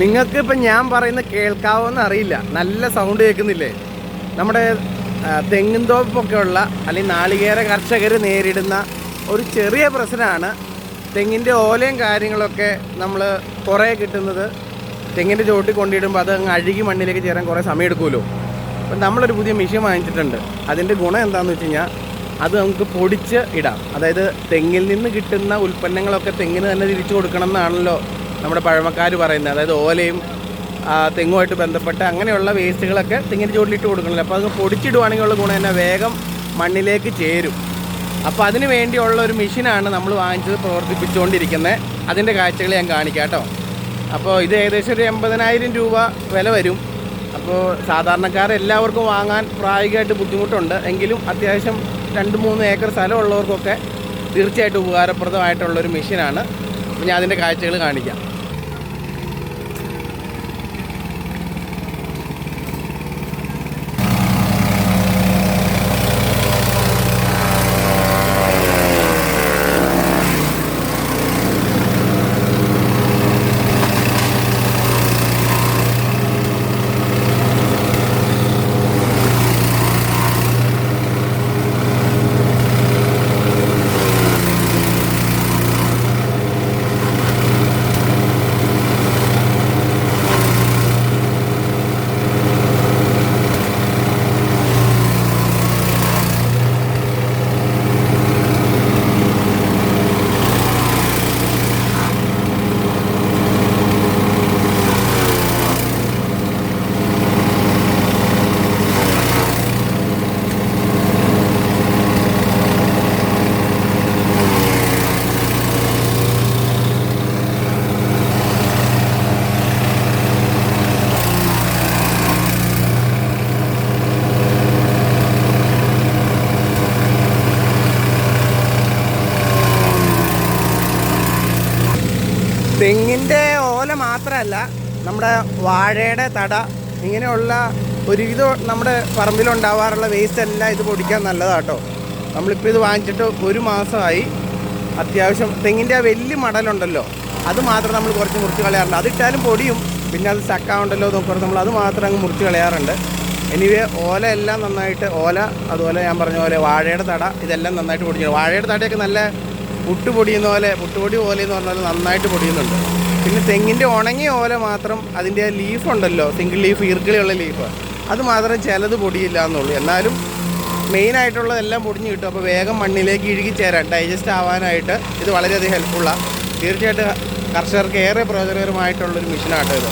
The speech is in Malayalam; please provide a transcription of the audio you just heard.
നിങ്ങൾക്ക് ഇപ്പം ഞാൻ പറയുന്ന കേൾക്കാവോന്ന് അറിയില്ല. നല്ല സൗണ്ട് കേൾക്കുന്നില്ലേ? നമ്മുടെ തെങ്ങിൻ തോപ്പൊക്കെയുള്ള അല്ലെങ്കിൽ നാളികേര കർഷകർ നേരിടുന്ന ഒരു ചെറിയ പ്രശ്നമാണ്. തെങ്ങിന്റെ ഓലയും കാര്യങ്ങളൊക്കെ നമ്മൾ കുറേ കിട്ടുന്നത് തെങ്ങിന്റെ ചോട്ടിൽ കൊണ്ടിടുമ്പോൾ അത് അങ്ങ് അഴുകി മണ്ണിലേക്ക് ചേരാൻ കുറേ സമയം എടുക്കുമല്ലോ അപ്പം നമ്മളൊരു പുതിയ മെഷീൻ വാങ്ങിച്ചിട്ടുണ്ട്. അതിന്റെ ഗുണം എന്താണെന്ന് വെച്ച് കഴിഞ്ഞാൽ അത് നമുക്ക് പൊടിച്ച് ഇടാം. അതായത് തെങ്ങിൽ നിന്ന് കിട്ടുന്ന ഉൽപ്പന്നങ്ങളൊക്കെ തെങ്ങിന് തന്നെ തിരിച്ചു കൊടുക്കണം എന്നാണല്ലോ നമ്മുടെ പഴമക്കാർ പറയുന്നത് അതായത് ഓലയും തെങ്ങുമായിട്ട് ബന്ധപ്പെട്ട് അങ്ങനെയുള്ള വേസ്റ്റുകളൊക്കെ തെങ്ങിന്റെ ചുവട്ടിലിട്ട് കൊടുക്കണമല്ലോ. അപ്പോൾ അത് പൊടിച്ചിടുവാണെങ്കിൽ ഉള്ള ഗുണം തന്നെ വേഗം മണ്ണിലേക്ക് ചേരും. അപ്പോൾ അതിന് വേണ്ടിയുള്ള ഒരു മെഷീനാണ് നമ്മൾ വാങ്ങിച്ചത് പ്രവർത്തിപ്പിച്ചുകൊണ്ടിരിക്കുന്നത്. അതിന്റെ കാഴ്ചകൾ ഞാൻ കാണിക്കാം കേട്ടോ. അപ്പോൾ ഇത് ഏകദേശം ഒരു എൺപതിനായിരം രൂപ വില വരും. അപ്പോൾ സാധാരണക്കാർ എല്ലാവർക്കും വാങ്ങാൻ പ്രായോഗികമായിട്ട് ബുദ്ധിമുട്ടുണ്ട്. എങ്കിലും അത്യാവശ്യം രണ്ട് മൂന്ന് ഏക്കർ സ്ഥലമുള്ളവർക്കൊക്കെ തീർച്ചയായിട്ടും ഉപകാരപ്രദമായിട്ടുള്ളൊരു മെഷീനാണ്. ഞാൻ അതിന്റെ കാഴ്ചകൾ കാണിക്കാം. തെങ്ങിന്റെ ഓല മാത്രമല്ല നമ്മുടെ വാഴയുടെ തട ഇങ്ങനെയുള്ള ഒരുവിധം നമ്മുടെ പറമ്പിലുണ്ടാവാറുള്ള വേസ്റ്റ് എല്ലാം ഇത് പൊടിക്കാൻ നല്ലതാട്ടോ. നമ്മളിപ്പോൾ ഇത് വാങ്ങിച്ചിട്ട് ഒരു മാസമായി അത്യാവശ്യം തെങ്ങിന്റെ ആ വലിയ മടലുണ്ടല്ലോ അത് മാത്രം നമ്മൾ കുറച്ച് മുറിച്ച് കളയാറുണ്ട്. അതിട്ടാലും പൊടിയും പിന്നെ അത് ചക്കാവുണ്ടല്ലോ നോക്കുമ്പോൾ നമ്മൾ അത് മാത്രം അങ്ങ് മുറിച്ച് കളയാറുണ്ട്. എനിവേ ഓല എല്ലാം നന്നായിട്ട് ഓല അതുപോലെ ഞാൻ പറഞ്ഞ പോലെ വാഴയുടെ തട ഇതെല്ലാം നന്നായിട്ട് പൊടിക്കണം. വാഴയുടെ തടയൊക്കെ നല്ല പുട്ട് പൊടിയുന്ന പോലെ പുട്ടുപൊടി പോലെ എന്ന് പറഞ്ഞാൽ നന്നായിട്ട് പൊടിയുന്നുണ്ട്. പിന്നെ തെങ്ങിന്റെ ഉണങ്ങിയ ഓല മാത്രം അതിന്റെ ലീഫ് ഉണ്ടല്ലോ സിംഗിൾ ലീഫ് ഈർക്കിളിയുള്ള ലീഫ് അത് മാത്രം ചിലത് പൊടിയില്ല എന്നുള്ളൂ. എന്നാലും മെയിനായിട്ടുള്ളതെല്ലാം പൊടിഞ്ഞ് കിട്ടും. അപ്പോൾ വേഗം മണ്ണിലേക്ക് ഇഴുകി ചേരാൻ ഡൈജസ്റ്റ് ആവാനായിട്ട് ഇത് വളരെയധികം ഹെൽപ്ഫുള്ളാണ് തീർച്ചയായിട്ടും കർഷകർക്ക് ഏറെ പ്രയോജനകരമായിട്ടുള്ളൊരു മിഷനാട്ടോ ഇത്.